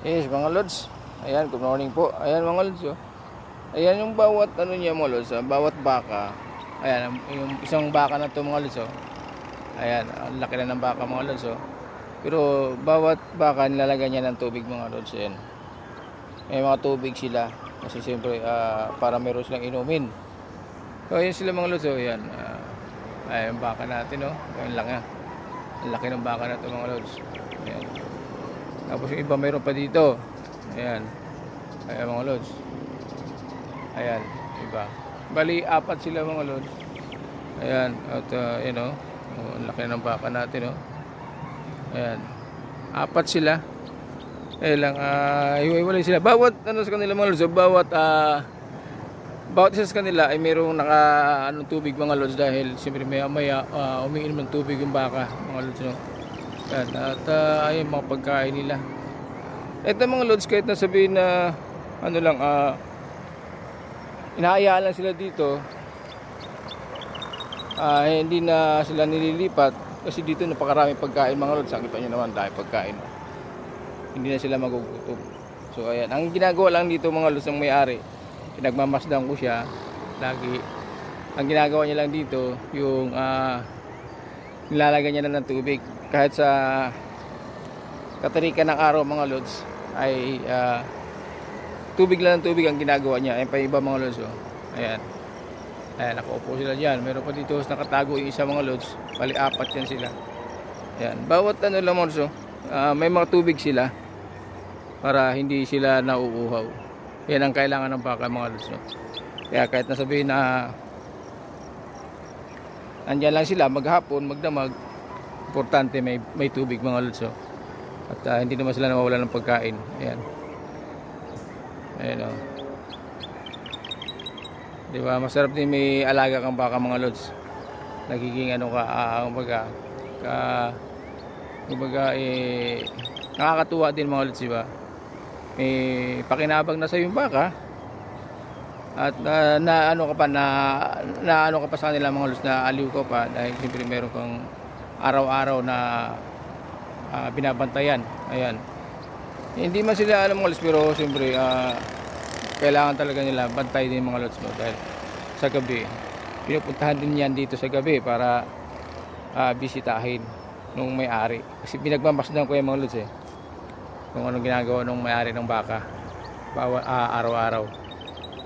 Yes, mga lods. Ayan, good morning po. Ayan mga lods. Oh. Ayan yung bawat ano niya mga lods, ah, bawat baka. Ayan, yung isang baka na to mga lods. Oh. Ayan, ang laki na ng baka mga lods. Oh. Pero bawat baka nilalagyan niya ng tubig mga lods. Ayan. May mga tubig sila. Kasi siyempre ah, para meron silang inumin. So, ayan sila mga lods. Oh. Ayan. ah, ayan baka natin. Oh. Ayan laki. Ang laki ng baka na to mga lods. Tapos yung iba mayroon pa dito. Ayan. Ayan mga lods. Ayan. Iba. Bali, apat sila mga lods. Ayan. At uh, yun o. Oh, ang laki ng baka natin o. Ayan. Apat sila. Eh lang, uh, iwalay sila. Bawat, ano sa kanila mga lods, oh, bawat, ah, bawat isa sa kanila ay mayroong naka, anong tubig mga lods dahil siyempre maya maya uh, umiinom ng tubig yung baka mga lods no. Yan, at uh, ayun mga pagkain nila. Ito mga lods kahit na sabihin na ano lang ah inaayaan lang sila dito. Ah hindi na sila nililipat kasi dito napakaraming pagkain mga lods. Nakita niyo naman dahil pagkain. Hindi na sila magugutom. So ayan, ang ginagawa lang dito mga lods ng may-ari, pinagmamasdan ko siya lagi. Ang ginagawa niya lang dito yung ah nilalagyan niya na ng tubig kahit sa katarikan ng araw mga lods ay ah, tubig lang ng tubig ang ginagawa niya. Ayun pa iba mga lods oh. ayan. Ayan nakaupo sila dyan. Meron pa dito nakatago yung isa mga lods. Bali apat yan sila. Ayan. Bawat ano lang mga lods oh, ah, may mga tubig sila para hindi sila nauuhaw. Yan ang kailangan ng baka mga lods oh. kaya kahit nasabihin na andyan lang sila maghapon magdamag importante may may tubig mga lods oh. at ah, hindi naman sila nawawala ng pagkain. Ayan. Ayan oh. di ba? Masarap din may alaga kang baka mga lods. Nagiging ano ka ah, kumbaga ka kumbaga eh nakakatuwa din mga lods di ba? May pakinabang na sa yung baka. At ah, na ano ka pa na, na ano ka pa sa kanila mga lods na aliw ka pa dahil siyempre meron kang araw-araw na ah, binabantayan. Ayan. Hindi man sila alam mga lods pero siyempre ah, kailangan talaga nila bantay din mga lods no dahil sa gabi pinupuntahan din yan dito sa gabi para ah, bisitahin nung may-ari. Kasi binagmamasdan ko yung mga lods eh. Kung anong ginagawa nung may-ari ng baka. Bawa, ah, araw-araw.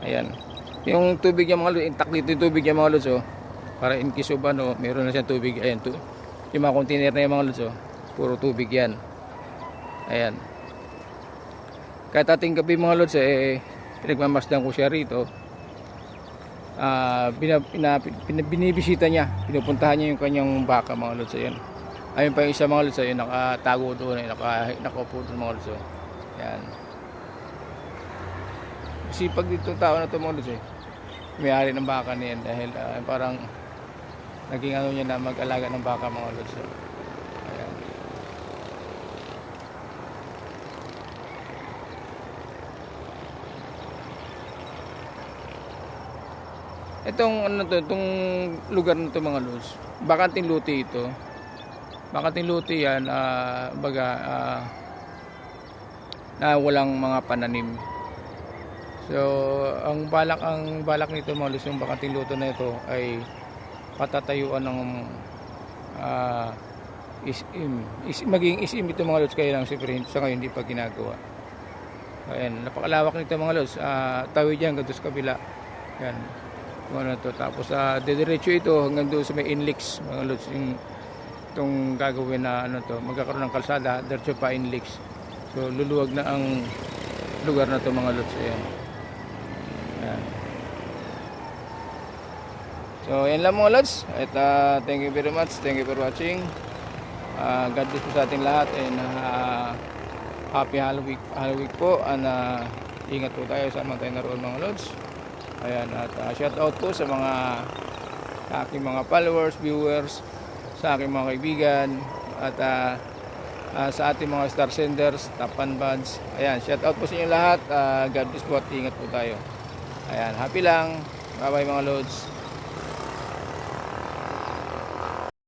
Ayan. Yung tubig niya mga lods, intact dito yung tubig niya mga lods oh. Para in case of ano, meron na siyang tubig. Ayan, tu yung mga container na yung mga lods oh. Puro tubig yan. Ayan. Kahit ating gabi mga lods eh, pinagmamasdan ko siya rito. Ah, bina, bina, bina, binibisita niya. Pinupuntahan niya yung kanyang baka mga lods. Ayan. Ayun pa yung isa mga lods. Ayun, nakatago doon. Ayun, naka, nakaupo doon mga lods. Ayan. Sipag dito tao na to mga lods eh. May-ari ng baka niyan dahil ah, parang naging ano niya na mag-alaga ng baka mga lods. eh. Ayan. Itong ano to, itong lugar na to mga lods. Bakanting luti ito. Bakanting luti yan, ah, baga ah, na walang mga pananim. So, ang balak ang balak nito mga lods, yung bakanting luto na ito ay patatayuan ng ah, isim. Is, maging isim ito mga lods kaya lang siyempre sa ngayon hindi pa ginagawa. Ayan, napakalawak nito mga lods. Ah, tawid yan ganito sa kabila. Yan. Kung ano to. Tapos ah, dediretso ito hanggang doon sa may inlix mga lods. Yung itong gagawin na ano to, magkakaroon ng kalsada, diretso pa inlix. So luluwag na ang lugar na to mga lods. Ayan. Ayan. So, yan lang mga lods. At ah, thank you very much. Thank you for watching. Ah, God bless po sa ating lahat and ah, happy Halloween, Halloween po. And ah, ingat po tayo sa tayo naroon mga lods. Ayan, at ah, shout out po sa mga sa aking mga followers, viewers, sa aking mga kaibigan, at ah, ah, sa ating mga star senders, tapan buds. Ayan, shout out po sa inyo lahat. Ah, God bless po at ingat po tayo. Ayan, happy lang. Bye bye mga lods.